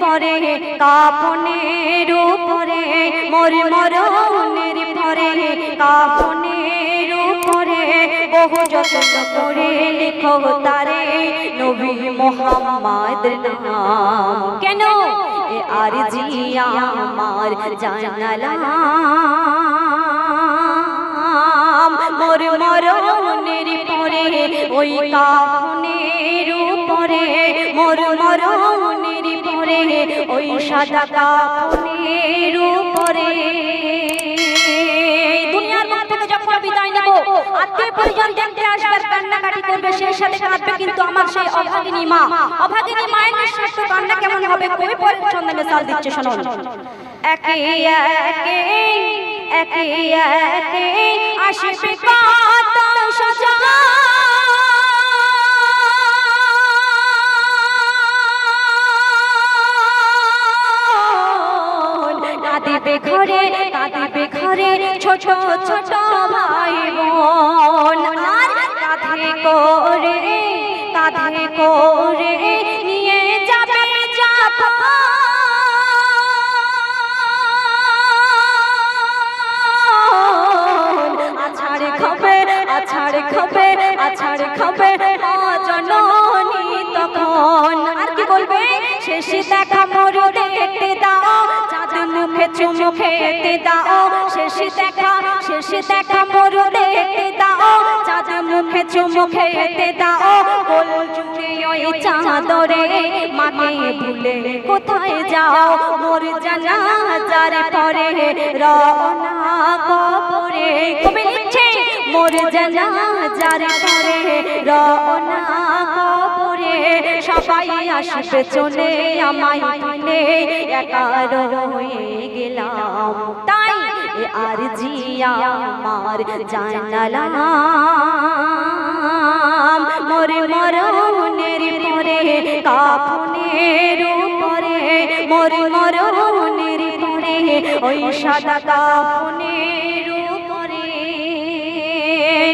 পরে কাপনের উপরে, মোর মরণের পরে কাপনের উপরে, বহু যত্ন করে লিখো তারে নবী মোহাম্মদ নাম। কেন? এ আর জিয়া আমার জানালাম মোর মরণের পরে, ওই কাপনের উপরে, মোর মরণের পরে ওই সাদা কাপনের উপরে। দুনিয়ার মুখ থেকে যখন বিদায় নেব, আত্মীয় পরিজন দেখতে আসবে, কান্নাকাটি করবে, সেই সাথে কাঁদবে কিন্তু আমার সেই অভাগিনী মা। অভাগিনী মায়ের নিঃশ্বাস কান্না কেমন হবে? কবি পরিচ্ছন্দ মিসাল দিচ্ছে শুনুন। একে একে একে একে, আসবে কত সজন ছোট ভাই বোন। আর কাঁধে করে কাঁধে করে নিয়ে যাবে আছাড়ে খাবে আছাড়ে খাবে আছাড়ে খাবে জননী তখন। আর কি বলবে? শেষে দেখা মুখে চুমু খেতে দাও। শেষে দেখা শেষে দেখা মোর দেখতে দাও। চাঁদ মুখে চুমু খেতে দাও। কোল জুড়ে চাঁদরে মাকে ভুলে কোথায় যাও? মোর জানা যারে পরে রওনা কবরে। কবে লিখছে মোর জানা যারে পরে রওনা কবরে। সবাই আসবে চলে, আমায় কিনে একা রয়ে গেলাম। তাই আর জিয়া আমার জানালাম মোরে মরণের পরে কাপনের উপরে। মোরে মরণের পরে, ওই সাদা কাপনের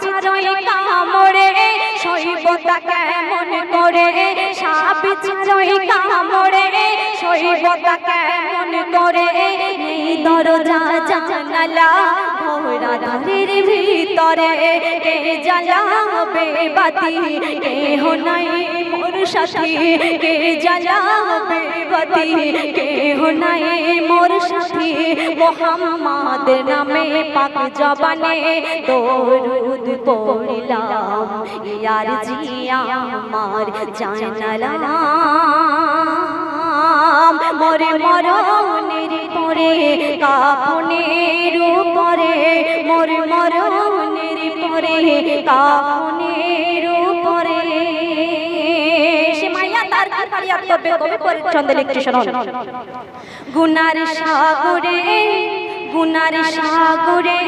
চিরই কামড়ে শৈবতা কেমন করে সাপ চিরই কামড়ে শৈবতা কেমন করে এই দরজা জানালা ঘোড়া ধারের ভিতরে কে জ্বালাবে বাতি? কে নাই মোর সাথী? কে জ্বালাবে বাতি? কে নাই মোর সাথী? মোহাম্মদ নামে পাক জবানে দরুদ পড়িলাম। ইয়ার জিয়া আমার জানালাম মোরে মরণের পরে উপরে মোরে মরণের পরে কাপনের উপরে। গুনার সাগরে গুনার সাগরে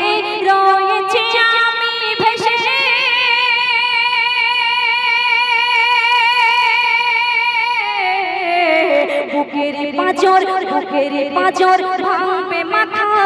রয়েছে আমি ভেসে। বুকের পাঁচর বুকের পাঁচর ভাঙবে মাথা।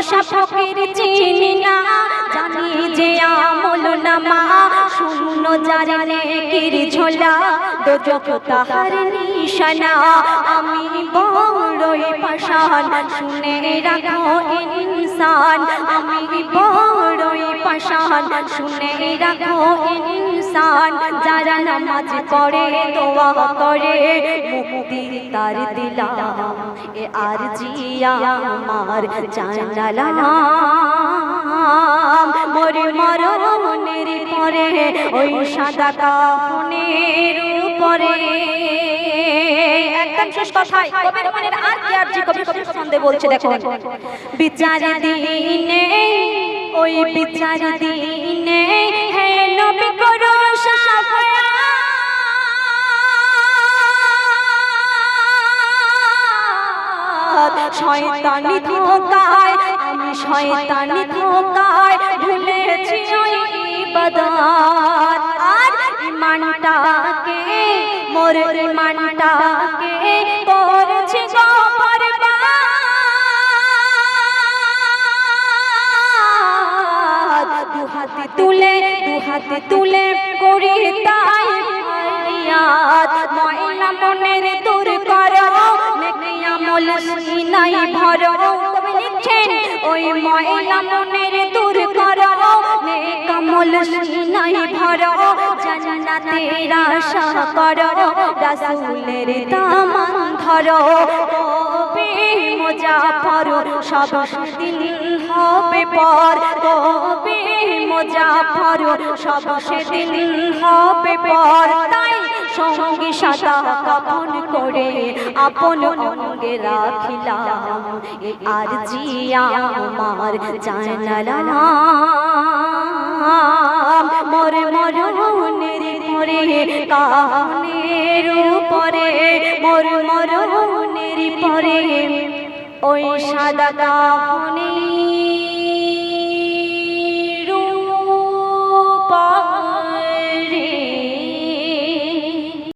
বাদশা ফকির চিনি না, জানি যে আমল নামা, শূন্য জানে কির ঝোলা, দোজক তাহার নিশানা। আমি বড়ই পাশান শুনে রাখো ইনসান। আমি বড়ই পাশান শুনে রাখো ইনসান। যারা নামাজ পড়ে, দোয়া করে, মুক্তি তার দিলাম। এ আর জিয়া আমার জানালাম মরে মরণের পরে, ওই সাদা কাফনের উপরে। একদম শেষ কথাই কবির মনের আর কি দিনে ওই বিচার দিনে হে নবী করো শয়তানি ধোকায় আমি শয়তানি ধোকায় ভুলেছি ওই আর ইমানটাকে মোর হাতে তুলে দু হাতে তুলে করি তাই ময়লা মনের দূর করো আমল সিনাই ভরো। কবি লিখছেন, ওই ময়লা মনের দূর করো নেক আমল সিনাই ভরো। জান্নাতের আশা করো, রাসূলের দামান ধরো। মুজাফর সব দিন হবে পর। কবি মুজাফর সব সেদিন হবে পর। তাই সঙ্গী সাদা কাপন করে আপন অঙ্গে রাখিলাম। আর জিয়া আমার জানালাম। মোর মরণের পরে কানের উপরে, মোর মরণের পরে ওই সাদা কাপনে